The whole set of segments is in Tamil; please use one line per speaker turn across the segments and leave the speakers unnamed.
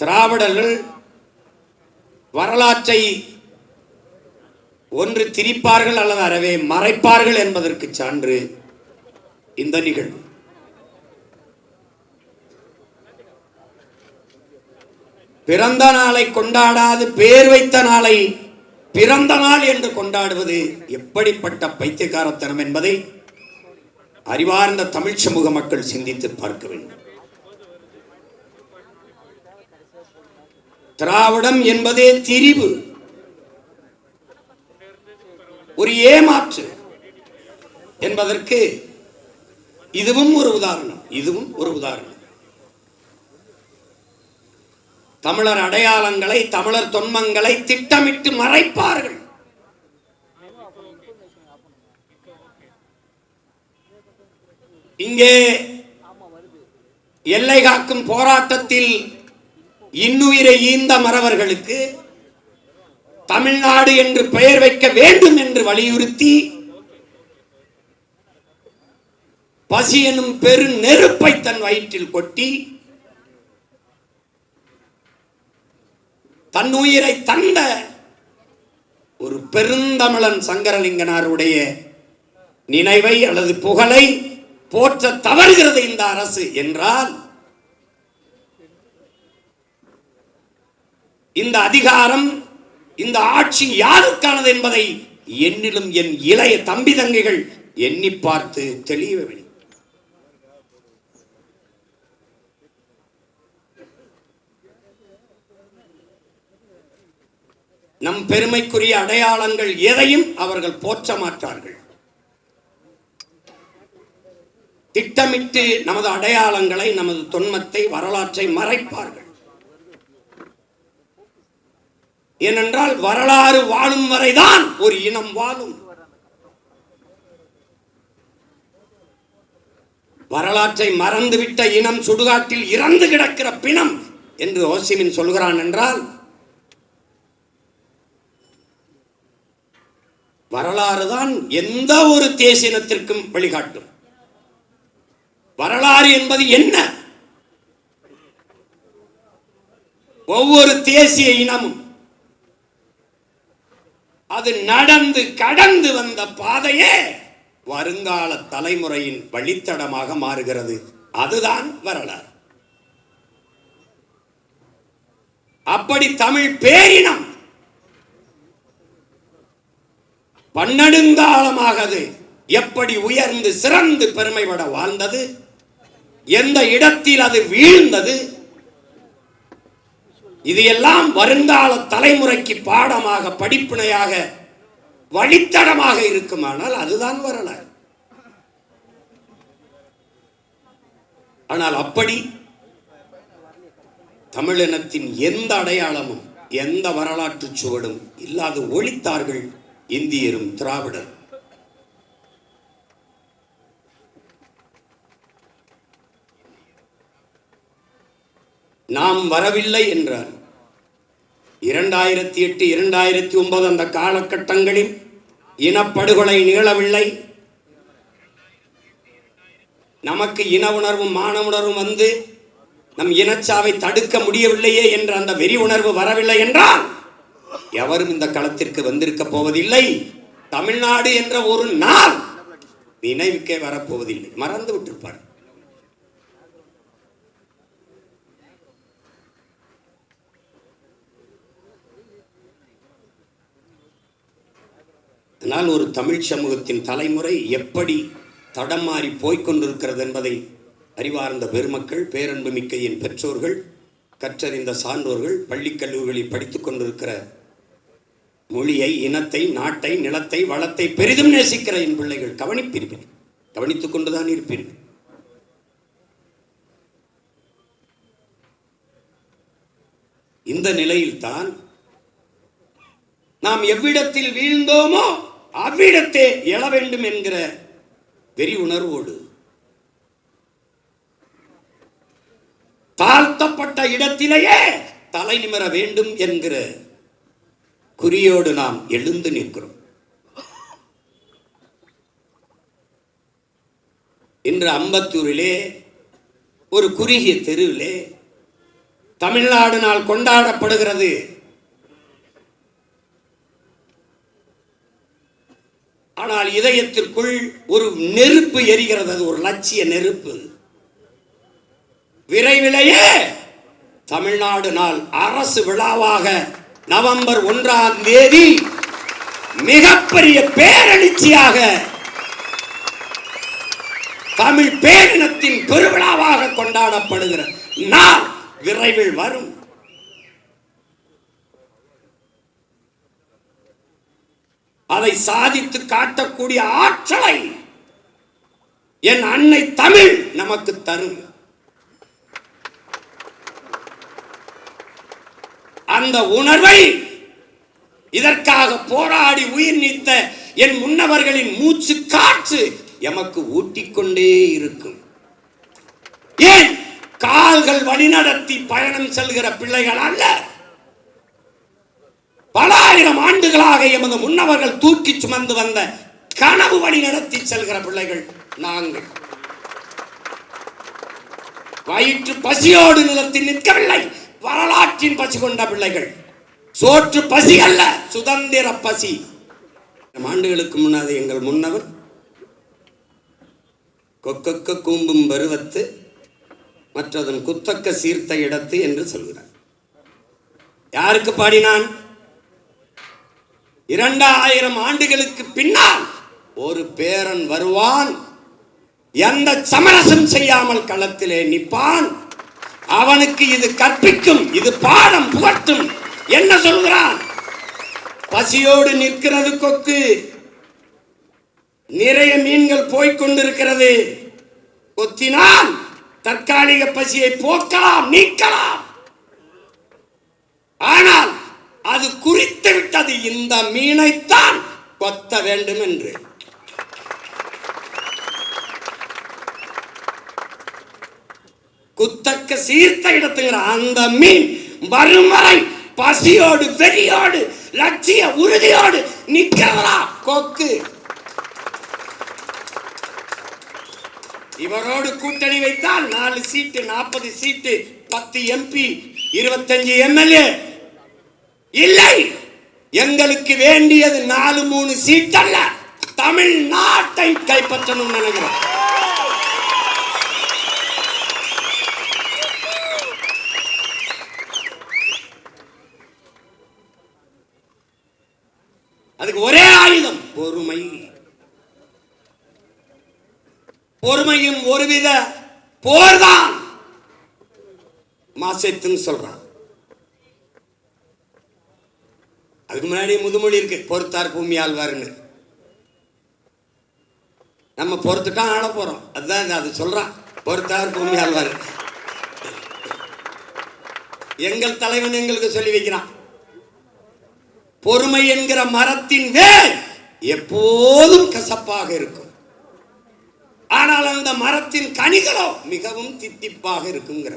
திராவிடர்கள் வரலாற்றை ஒன்று திரிப்பார்கள் அல்லது அறவே மறைப்பார்கள் என்பதற்கு சான்று இந்த நிகழ்வு. பிறந்த நாளை கொண்டாடாது பேர் வைத்த நாளை பிறந்த நாள் என்று கொண்டாடுவது எப்படிப்பட்ட பைத்தியக்காரத்தனம் என்பதை அறிவார்ந்த தமிழ் சமூக மக்கள் சிந்தித்து பார்க்க வேண்டும். திராவிடம் என்பதே திரிவு ஒரு ஏமாற்று என்பதற்கு இதுவும் ஒரு உதாரணம் இதுவும் ஒரு உதாரணம். தமிழர் அடையாளங்களை தமிழர் தொன்மங்களை திட்டமிட்டு மறைப்பார்கள். இங்கே எல்லை காக்கும் போராட்டத்தில் இன்னுயிரை ஈந்த மறவர்களுக்கு தமிழ்நாடு என்று பெயர் வைக்க வேண்டும் என்று வலியுறுத்தி பசி எனும் பெரு நெருப்பை தன் வயிற்றில் கொட்டி தன்னுயிரை தந்த ஒரு பெருந்தமிழன் சங்கரலிங்கனாருடைய நினைவை அல்லது புகழை போற்ற தவறுகிறது இந்த அரசு என்றால் இந்த அதிகாரம் இந்த ஆட்சி யாருக்கானது என்பதை என்னிலும் என் இளைய தம்பி தங்கைகள் எண்ணி பார்த்து தெளிய வேண்டும். நம் பெருமைக்குரிய அடையாளங்கள் எதையும் அவர்கள் போற்ற மாட்டார்கள். திட்டமிட்டு நமது அடையாளங்களை நமது தொன்மத்தை வரலாற்றை மறைப்பார்கள். ஏனென்றால் வரலாறு வாழும் வரைதான் ஒரு இனம் வாழும். வரலாற்றை மறந்துவிட்ட இனம் சுடுகாட்டில் இறந்து கிடக்கிற பிணம் என்று ஓசிமின் சொல்கிறான் என்றால் வரலாறு தான் எந்த ஒரு தேசினத்திற்கும் வழிகாட்டும். வரலாறு என்பது என்ன? ஒவ்வொரு தேசிய இனமும் அது நடந்து கடந்து வந்த பாதையே வருங்கால தலைமுறையின் வழித்தடமாக மாறுகிறது. அதுதான் வரலாறு. அப்படி தமிழ் பேரினம் பன்னெடுங்காலமாக அது எப்படி உயர்ந்து சிறந்து பெருமைபட வாழ்ந்தது எந்த இடத்தில் அது வீழ்ந்தது இது எல்லாம் வருங்கால தலைமுறைக்கு பாடமாக படிப்பினையாக வழித்தடமாக இருக்குமானால் அதுதான் வரலாறு. ஆனால் அப்படி தமிழினத்தின் எந்த அடையாளமும் எந்த வரலாற்று சுவடும் இல்லாது ஒழித்தார்கள் இந்தியரும் திராவிடர் நாம் வரவில்லை என்றார் இரண்டாயிரத்தி எட்டு இரண்டாயிரத்தி ஒன்பது அந்த காலகட்டங்களில் இனப்படுகொலை நிகழவில்லை. நமக்கு இன உணர்வும் மான உணர்வும் வந்து நம் இனச்சாவை தடுக்க முடியவில்லையே என்ற அந்த வெறி உணர்வு வரவில்லை என்றால் எவரும் இந்த களத்திற்கு வந்திருக்க போவதில்லை. தமிழ்நாடு என்ற ஒரு நாள் நினைவுக்கே வரப்போவதில்லை. மறந்து விட்டிருப்பார் ஆனால் ஒரு தமிழ் சமூகத்தின் தலைமுறை எப்படி தடம் மாறி போய்க்கொண்டிருக்கிறது என்பதை அறிவார்ந்த பெருமக்கள் பேரன்புமிக்கையின் என் பெற்றோர்கள் கற்றறிந்த சான்றோர்கள் பள்ளிக் கல்லூரிகளில் படித்துக் கொண்டிருக்கிற மொழியை இனத்தை நாட்டை நிலத்தை வளத்தை பெரிதும் நேசிக்கிற என் பிள்ளைகள் கவனிப்பீர்கள். கவனித்துக் கொண்டுதான் இருப்பீர்கள். இந்த நிலையில்தான் நாம் எவ்விடத்தில் வீழ்ந்தோமோ அவ்விடத்தே எழ வேண்டும் என்கிற வெறி உணர்வோடு தாழ்த்தப்பட்ட இடத்திலேயே தலை நிமிர வேண்டும் என்கிற குறியோடு நாம் எழுந்து நிற்கிறோம். இன்று அம்பத்தூரிலே ஒரு குறுகிய தெருவிலே தமிழ்நாடு நாள் கொண்டாடப்படுகிறது. ஆனால் இதயத்திற்குள் ஒரு நெருப்பு எரிகிறது. அது ஒரு லட்சிய நெருப்பு. விரைவிலேயே தமிழ்நாடு நாள் அரசு விழாவாக நவம்பர் ஒன்றாம் தேதி மிகப்பெரிய பேரெழுச்சியாக தமிழ் பேரினத்தின் பெருவிழாவாக கொண்டாடப்படுகிற நாள் விரைவில் வரும். அதை சாதித்து காட்டக்கூடிய ஆற்றலை என் அன்னை தமிழ் நமக்கு தரும் அந்த உணர்வை இதற்காக போராடி உயிர் நீத்த என் முன்னவர்களின் மூச்சு காற்று எமக்கு ஊட்டிக்கொண்டே இருக்கும். ஏன்? கால்கள் வழிநடத்தி பயணம் செல்கிற பிள்ளைகள் அல்ல. பல ஆயிரம் ஆண்டுகளாக எமது முன்னவர்கள் தூக்கி சுமந்து வந்த கனவு வழி நடத்தி செல்கிற பிள்ளைகள் நாங்கள். வயிற்று பசியோடு நிலத்தில் நிற்கவில்லை. வரலாற்றின் பசி கொண்ட பிள்ளைகள். சோற்று பசி அல்ல சுதந்திர பசி. ஆண்டுகளுக்கு முன்னாது எங்கள் முன்னவர் கொக்கக்க கூம்பும் பருவத்து மற்றதன் குத்தக்க சீர்த்த இடத்து என்று சொல்கிறார். யாருக்கு பாடினான்? இரண்டாயிரம் ஆண்டுகளுக்கு பின்னால் ஒரு பேரன் வருவான். எந்த சமரசம் செய்யாமல் களத்திலே நிற்பான். அவனுக்கு இது கற்பிக்கும் இது பாடம் புகட்டும் என்ன சொல்கிறான்? பசியோடு நிற்கிறது கொக்கு. நிறைய மீன்கள் போய்கொண்டிருக்கிறது கொத்தினால் தற்காலிக பசியை போக்கலாம் நீக்கலாம். ஆனால் அது குறித்து விட்டது இந்த மீனைத்தான் கொத்த வேண்டும் என்று குத்தக்க சீர்த்த இடத்துங்கிற அந்த மீன் வறுமறை பசியோடு வெறியோடு லட்சிய உறுதியோடு நிக்கிறதா கொக்கு. இவரோடு கூட்டணி வைத்தால் நாலு சீட்டு நாற்பது சீட்டு பத்து எம்பி இருபத்தஞ்சு எம்எல்ஏ இல்லை. எங்களுக்கு வேண்டியது நாலு மூணு சீட் அல்ல. தமிழ்நாட்டை கைப்பற்றணும் நினைக்கிறோம். அதுக்கு ஒரே ஆயுதம். பொறுமை. பொறுமையும் ஒருவித போர்தான். மாசத்துன்னு சொல்றான். அதுக்கு முன்னாடி முதுமொழி இருக்கு. பொறுத்தார் பூமி ஆழ்வார்னு. நம்ம பொறுத்துட்டா ஆள போறோம். அதுதான் அது சொல்றான் பொறுத்தார் பூமி ஆழ்வார். எங்கள் தலைவன் எங்களுக்கு சொல்லி வைக்கிறான். பொறுமை என்கிற மரத்தின் வேர் எப்போதும் கசப்பாக இருக்கும். ஆனால் அந்த மரத்தின் கனிகளோ மிகவும் தித்திப்பாக இருக்குங்கிற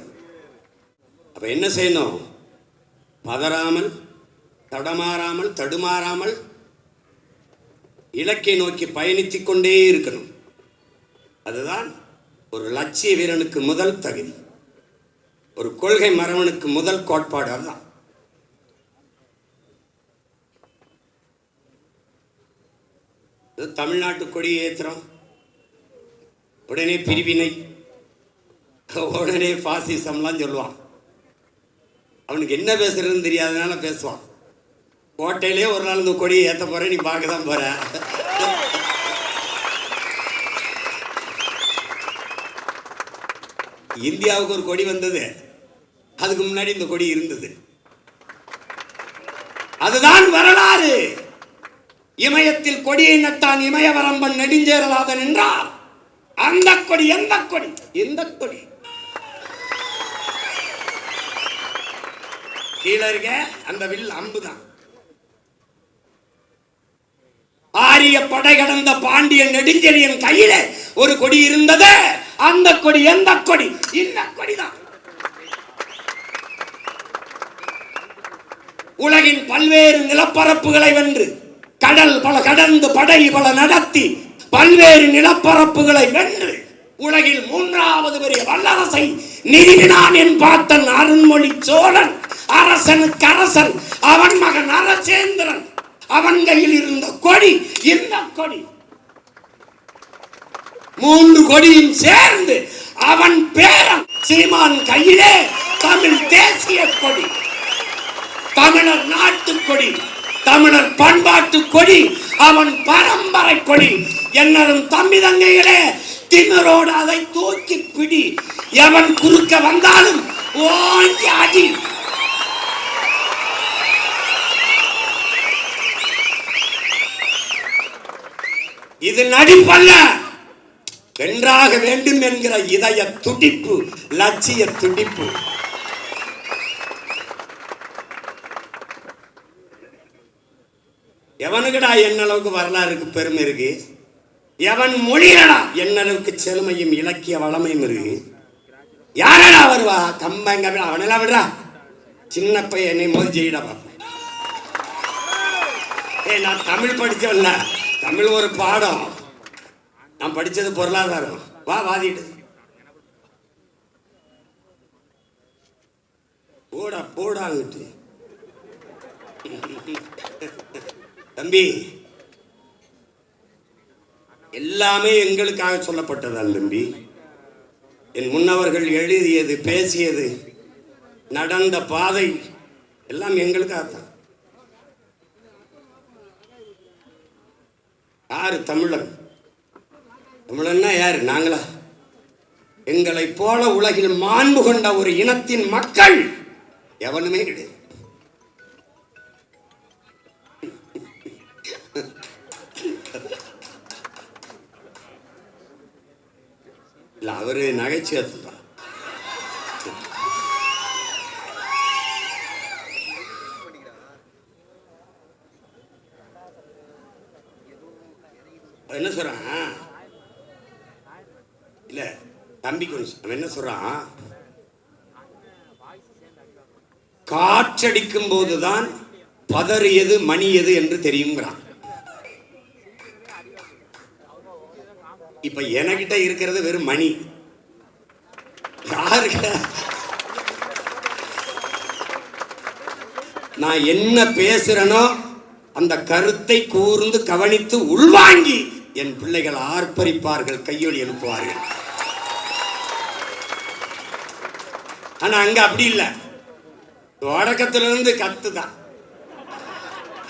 அப்ப என்ன செய்யணும்? பதறாமல் தடமாறாமல் தடுமாறாமல் இலக்கை நோக்கி பயணித்து கொண்டே இருக்கணும். அதுதான் ஒரு லட்சிய வீரனுக்கு முதல் தகுதி. ஒரு கொள்கை மரவனுக்கு முதல் கோட்பாடு அதுதான். தமிழ்நாட்டு கொடி ஏத்துறோம். உடனே பிரிவினை உடனே பாசிசம்லாம் சொல்லுவான். அவனுக்கு என்ன பேசுறதுன்னு தெரியாதனால பேசுவான். கோட்டையிலே ஒரு நாள் இந்த கொடியை ஏற்ற போற நீ பார்க்க தான் போற. இந்தியாவுக்கு ஒரு கொடி வந்தது. அதுக்கு முன்னாடி இந்த கொடி இருந்தது. அதுதான் வரலாறு. இமயத்தில் கொடியை நட்டான் இமயவரம்பன் நெடுஞ்சேரலாதன் என்றார். அந்த கொடி எந்த கொடி? எந்த கொடி? கீழே இருக்க அந்த வில் அம்புதான். ஆரிய படை கடந்த பாண்டிய நெடுஞ்செழியன் கையில ஒரு கொடி இருந்தது. அந்த கொடி எந்த கொடி? இந்த கொடிதான். உலகின் பல்வேறு நிலப்பரப்புகளை வென்று கடல் பல கடந்து படை பல நடத்தி பல்வேறு நிலப்பரப்புகளை வென்று உலகில் மூன்றாவது பெரிய வல்லரசை நிறுவினான் என் பார்த்தன் அருண்மொழி சோழன் அரசனுக்கு அரசன் அவன் மகன் அரசேந்திரன் அவன் கையில் இருந்த கொடி இந்த கொடி. மூன்று கொடியும் சேர்ந்து அவன் பேரன் சீமான் கையிலே தமிழ் தேசிய கொடி தமிழர் நாட்டு கொடி தமிழர் பண்பாட்டு கொடி அவன் பரம்பரை கொடி. என்னதும் தம்பி தங்கைகளே திமிரோடு அதை தூக்கி பிடி. எவன் குறுக்க வந்தாலும் ஓங்கி அடி. இது நடிப்பல்ல. வென்றாக வேண்டும் என்கிற இதய துடிப்பு லட்சிய துடிப்பு. எவனுக்குடா என்ன அளவுக்கு வரலாறுக்கு பெருமை இருக்கு? எவன் மொழியடா என்ன அளவுக்கு செழுமையும் இலக்கிய வளமையும் இருக்கு? யாரடா வருவா? கம்பங்க அவனெல்லாம் விடுறா. சின்ன பையன் என்னை மோதி செய்யடா ஏய் நான் தமிழ் படிச்சவன்ல தமிழ் ஒரு பாடம். நான் படிச்சது பொருளாதாரம். வா வாதிட்டு போடா போடாங்கிட்டு தம்பி எல்லாமே எங்களுக்காக சொல்லப்பட்டதால் தம்பி. என் முன்னவர்கள் எழுதியது பேசியது நடந்த பாதை எல்லாம் எங்களுக்காக தான் யாரு தமிழன்? தமிழன்னா யாரு? நாங்களா. எங்களை போல உலகில் மாண்பு கொண்ட ஒரு இனத்தின் மக்கள் எவனுமே கிடையாது. அவரு நகைச்சுவை சொல்றார் அவன் என்ன சொல்றான் இல்ல தம்பி கொஞ்சம் அவன் என்ன சொல்றான் காற்றடிக்கும் போதுதான் பதறியது மணி எது என்று தெரியுங்கிறான். இப்ப என்கிட்ட இருக்கிறது வெறும் மணி. யாருக்கிட்ட நான் என்ன பேசுறேனோ அந்த கருத்தை கூர்ந்து கவனித்து உள்வாங்கி என் பிள்ளைகள் ஆர்ப்பரிப்பார்கள் கையொலி எழுப்புவார்கள். ஆனா அங்க அப்படி இல்லை. தொடக்கத்துல இருந்து கத்துதான்.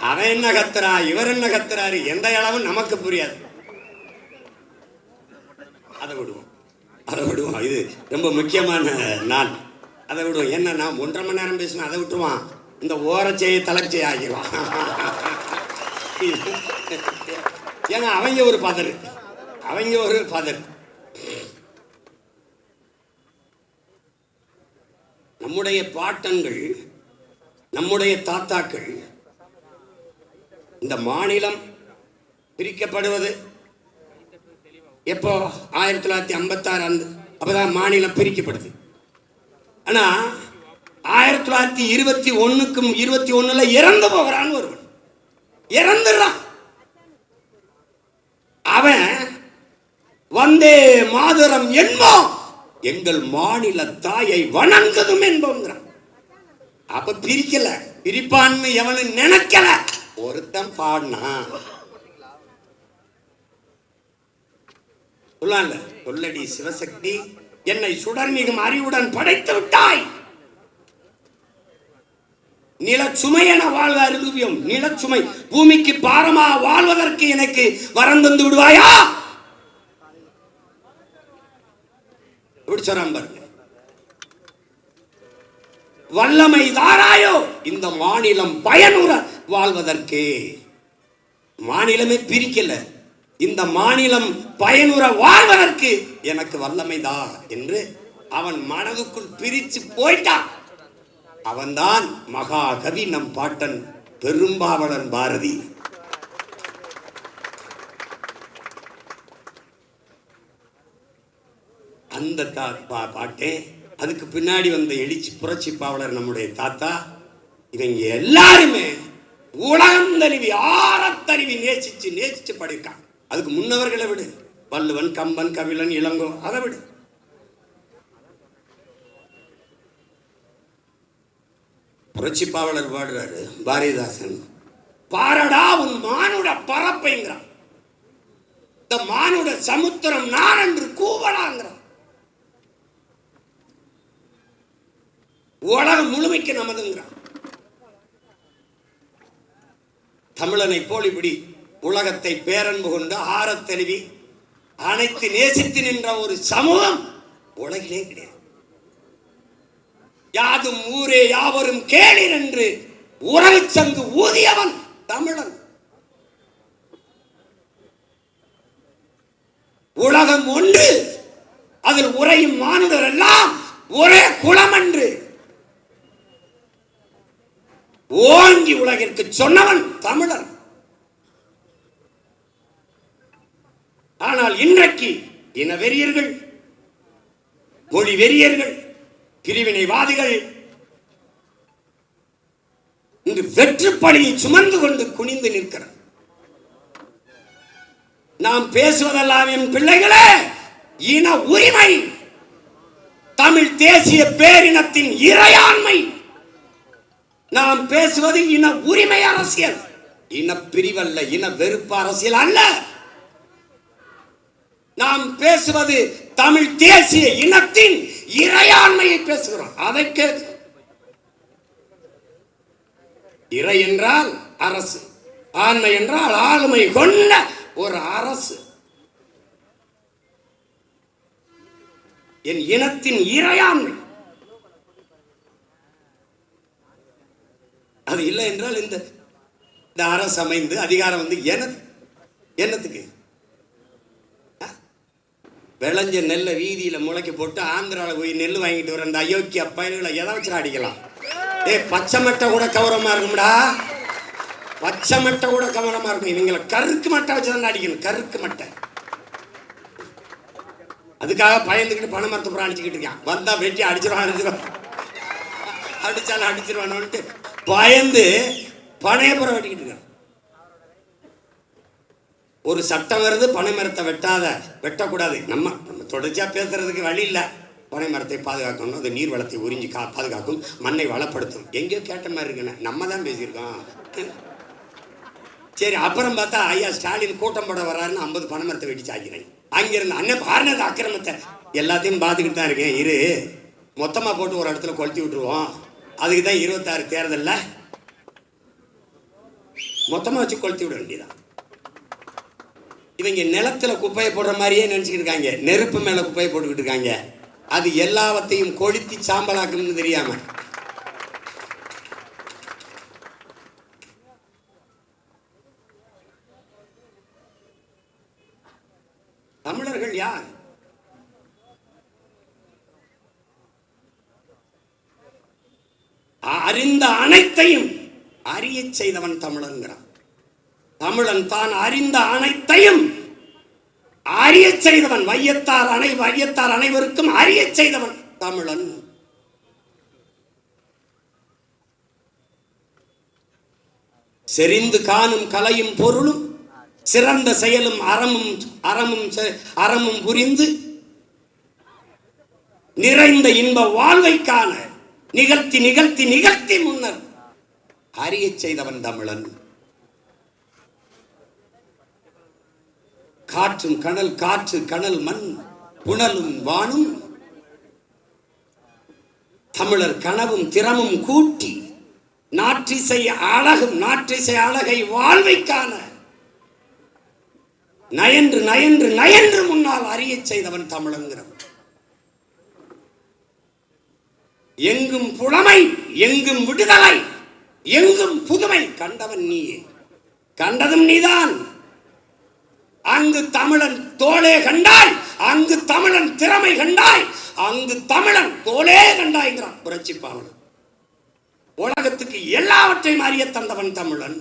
அவன் என்ன கத்துறா இவர் என்ன கத்துறாரு எந்த அளவும் நமக்கு புரியாது. அதை விடுவோம். அதை விடுவோம். இது ரொம்ப முக்கியமான நாள். அதை விடுவோம். என்னன்னா ஒன்றரை மணி நேரம் பேசினா அதை விட்டுருவான்? இந்த ஓரச்செய்ய தலைச்செய்ய ஆகிடுவான் ஏன்னா அவங்க ஒரு பதர். அவங்க ஒரு பதர். நம்முடைய பாட்டங்கள் நம்முடைய தாத்தாக்கள் இந்த மாநிலம் பிரிக்கப்படுவது எப்போ? ஆயிரத்தி தொள்ளாயிரத்தி ஐம்பத்தாறு அந்த அப்பதான் மாநிலம் பிரிக்கப்படுது. ஆனா ஆயிரத்தி தொள்ளாயிரத்தி இருபத்தி ஒன்றுக்கும் இருபத்தி ஒண்ணுல இறந்து போகிறான் ஒருவன். இறந்துடுறான். அவன் வந்தே மாதரம் என்போம் எங்கள் மாநில தாயை வணங்குதும் என்போங்கிறான். அப்ப பிரிக்கல. பிரிப்பான்னு எவனு நினைக்கல. ஒருத்தன் பாடினா. சொல்லான்ல சொல்லடி சிவசக்தி என்னை சுடர் மிகும் அறிவுடன் படைத்து விட்டாய். நிலச்சுமையென வாழ்க அருகுவியம் நிலச்சுமை பூமிக்கு பாரமா வாழ்வதற்கு எனக்கு வரம் தந்து விடுவாயா? எப்படி சொல்றான் பாருங்க. வல்லமை தாராயோ. இந்த மாநிலம் பயனுற வாழ்வதற்கு. மாநிலமே பிரிக்கல. இந்த மாநிலம் பயனுற வாழ்வதற்கு எனக்கு வல்லமைதா என்று அவன் மனதுக்குள் பிரிச்சு போயிட்டான் அவன்தான் மகாகவி நம் பாட்டன் பெரும்பாவலன் பாரதி. அந்த தா பா பாட்டே அதுக்கு பின்னாடி வந்த எழுச்சி புரட்சி பாவலர் நம்முடைய தாத்தா இவங்க எல்லாருமே உலகந்தறிவி ஆரத்தறிவி நேசிச்சு நேசிச்சு படிக்கான் அதுக்கு முன்னவர்களை விடு. வள்ளுவன் கம்பன் கவிழன் இளங்கோ அதை விடு. புரட்சி பாவலர் பாடுறாரு பாரதிதாசன். பாரடா உன் மானுட பரப்பைங்கிறான். இந்த மானுட சமுத்திரம் நான் என்று கூவலாங்கிறான். உலகம் முழுமைக்கு நமதுங்கிறான். தமிழனை போல் இப்படி உலகத்தை பேரன்பு கொண்டு ஆற தழுவி அனைத்து நேசித்து நின்ற ஒரு சமூகம் உலகிலே கிடையாது. யாதும் ஊரே யாவரும் கேளிர் என்று உறவு சங்கு ஊதியவன் தமிழன். உலகம் ஒன்று அதில் உரையும் மானுடர் எல்லாம் ஒரே குலம் என்று ஓங்கி உலகிற்கு சொன்னவன் தமிழன் ஆனால் இன்றைக்கு இன வெறியர்கள் மொழி வெறியர்கள் பிரிவினைவாதிகள் இன்று வெற்றுப்பணியை சுமந்து கொண்டு குனிந்து நிற்கிறார். நாம் பேசுவதெல்லாம் என் பிள்ளைகளே இன உரிமை தமிழ் தேசிய பேரினத்தின் இறையாண்மை. நாம் பேசுவது இன உரிமை அரசியல். இன பிரிவல்ல இன வெறுப்பு அரசியல் அல்ல. நாம் பேசுவது தமிழ் தேசிய இனத்தின் இறையாண்மையை பேசுகிறோம். அதை கேது இறை என்றால் அரசு. ஆண்மை என்றால் ஆளுமை கொண்ட ஒரு அரசு. என் இனத்தின் இறையாண்மை. அது இல்லை என்றால் இந்த இந்த அரசு அமைந்து அதிகாரம் வந்து எனது என்னத்துக்கு? ஆ? விளைஞ்ச நெல்லை வீதியில் முளைக்க போட்டு ஆந்திராவில் போய் நெல் வாங்கிட்டு வர அந்த அயோக்கிய பயல்களை எதை வச்சு அடிக்கலாம்? ஏய் பச்சை மட்டை கூட கவரமா இருக்கும்டா. பச்சை மட்டை கூட கவனமா இருக்கும். இவங்களை கருக்கு மட்டை வச்சு தான் அடிக்கணும். கருக்கு மட்டை. அதுக்காக பயந்துக்கிட்டு பண மரத்தை புறம் அடிச்சுக்கிட்டு இருக்கான். வந்தால் வெட்டி அடிச்சிருவான் அடிச்சிருவான். அடிச்சாலும் அடிச்சிருவானோன்ட்டு பயந்து பனையப்புறம் வெட்டிக்கிட்டு இருக்கான். ஒரு சட்டம் வருது பனை மரத்தை வெட்டாத வெட்டக்கூடாது. நம்ம நம்ம தொடர்ச்சியா பேசுறதுக்கு வழி இல்லை. பனை மரத்தை பாதுகாக்கணும் அது நீர் வளத்தை உறிஞ்சி கா பாதுகாக்கும் மண்ணை வளப்படுத்தும். எங்கேயோ கேட்ட மாதிரி இருக்குண்ணே. நம்ம தான் பேசியிருக்கோம். சரி அப்புறம் பார்த்தா ஐயா ஸ்டாலின் கூட்டம் போட வர்றாருன்னு ஐம்பது பனை மரத்தை வெட்டி சாக்கிறேன் அங்கிருந்து அண்ணன் பாருங்க அக்கிரமத்தை. எல்லாத்தையும் பார்த்துக்கிட்டு தான் இருக்கேன். இரு. மொத்தமாக போட்டு ஒரு இடத்துல கொளுத்தி விட்டுருவோம். அதுக்கு தான் இருபத்தாறு தேர்தலில் மொத்தமாக வச்சு கொளுத்தி விட வேண்டியதான் இவங்க நிலத்துல குப்பையை போடுற மாதிரியே நினச்சிக்கிட்டு இருக்காங்க. நெருப்பு மேலே குப்பையை போட்டுக்கிட்டு இருக்காங்க. அது எல்லாவற்றையும் கொளுத்தி சாம்பலாக்கணும்னு தெரியாமல் தமிழர்கள் யார் அறிந்த அனைத்தையும் அறிய செய்தவன் தமிழன்கிறான். தமிழன் தான் அறிந்த அனைத்தையும் அறிய செய்தவன். வையத்தார் அனை வையத்தார் அனைவருக்கும் அறிய செய்தவன் தமிழன். செறிந்து காணும் கலையும் பொருளும் சிறந்த செயலும் அறமும் அறமும் செ- அறமும் புரிந்து நிறைந்த இன்ப வாழ்வை காண நிகழ்த்தி நிகழ்த்தி நிகழ்த்தி முன்னர் அறிய செய்தவன் தமிழன். காற்றும் கணல் காற்று கணல் மண் புனலும் வானும் தமிழர் கனவும் திறமும் கூட்டி நாற்றிசை அழகும் நாற்றிசை அழகை வாழ்வைக்கான நயன்று நயன்று நயன்று முன்னால் அறிய செய்தவன் தமிழங்கிறவன் எங்கும் புலமை எங்கும் விடுதலை எங்கும் புதுமை கண்டவன் நீயே. கண்டதும் நீதான். அங்கு தமிழன் தோளே கண்டாய் அங்கு தமிழன் திறமை கண்டாய் அங்கு தமிழன் தோளே கண்டாய்கிறான் புரட்சி உலகத்துக்கு எல்லாவற்றையும் அறிய தந்தவன் தமிழன்.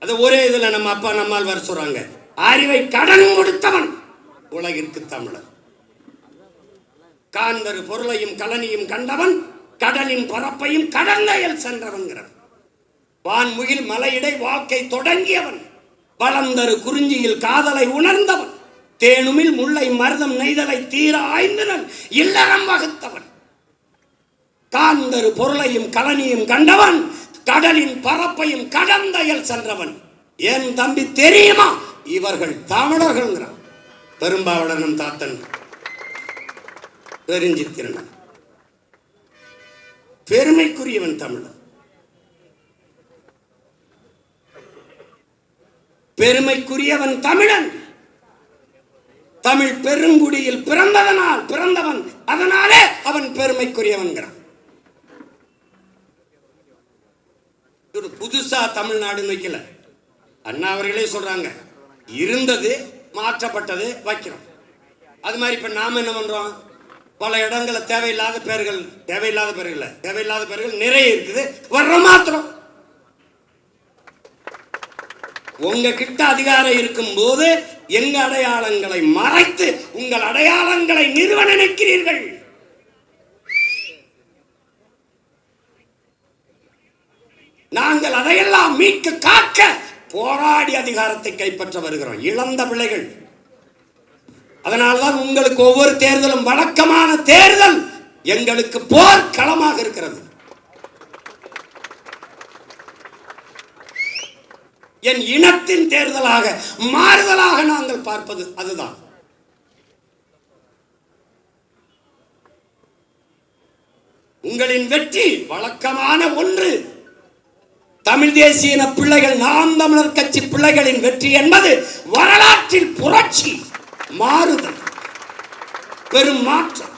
அது ஒரே இதுல நம்ம அப்பா நம்மால் வர சொல்றாங்க. அறிவை கடன் கொடுத்தவன் உலகிற்கு தமிழன். காண்பரு பொருளையும் கலனியும் கண்டவன் கடலின் பரப்பையும் கடல்நயல் சென்றவன்கிறான் வான்முகில் மலையிடை வாழ்க்கை தொடங்கியவன் வளர்ந்தரு குறிஞ்சியில் காதலை உணர்ந்தவன் தேனுமில் முல்லை மருதம் நெய்தலை தீர ஆய்ந்தனன் இல்லறம் வகுத்தவன். காந்தரு பொருளையும் கலனியும் கண்டவன் கடலின் பரப்பையும் கடந்தையில் சென்றவன். என் தம்பி தெரியுமா? இவர்கள் தமிழர்கள்ங்கிறான் பெரும்பாவளனும் தாத்தன். பெருஞ்சித்திரன் பெருமைக்குரியவன் தமிழன். பெருமைக்குரியவன் தமிழன். தமிழ் பெருங்குடியில் பிறந்ததனால் பிறந்தவன். அதனாலே அவன் பெருமைக்குரியவன்கிறான். ஒரு புதுசா தமிழ்நாடு வைக்கல. அண்ணா அவர்களே சொல்றாங்க இருந்தது மாற்றப்பட்டது வைக்கிறோம். அது மாதிரி இப்ப நாம என்ன பண்றோம்? பல இடங்களில் தேவையில்லாத பேர்கள் தேவையில்லாத பேர்கள் தேவையில்லாத பேர்கள் நிறைய இருக்குது. வர்ற மாத்திரம். உங்க கிட்ட அதிகாரம் இருக்கும் போது எங்க அடையாளங்களை மறைத்து உங்கள் அடையாளங்களை நிறுவ நினைக்கிறீர்கள். நாங்கள் அதையெல்லாம் மீட்டு காக்க போராடி அதிகாரத்தை கைப்பற்ற வருகிறோம். இழந்த பிள்ளைகள். அதனால்தான் உங்களுக்கு ஒவ்வொரு தேர்தலும் வழக்கமான தேர்தல் எங்களுக்கு போர் களமாக இருக்கிறது. என் இனத்தின் தேர்தலாக மாறுதலாக நாங்கள் பார்ப்பது அதுதான். உங்களின் வெற்றி வழக்கமான ஒன்று. தமிழ் தேசிய பிள்ளைகள் நாம் தமிழர் கட்சி பிள்ளைகளின் வெற்றி என்பது வரலாற்றில் புரட்சி. மாறுதல் பெரும் மாற்றம்.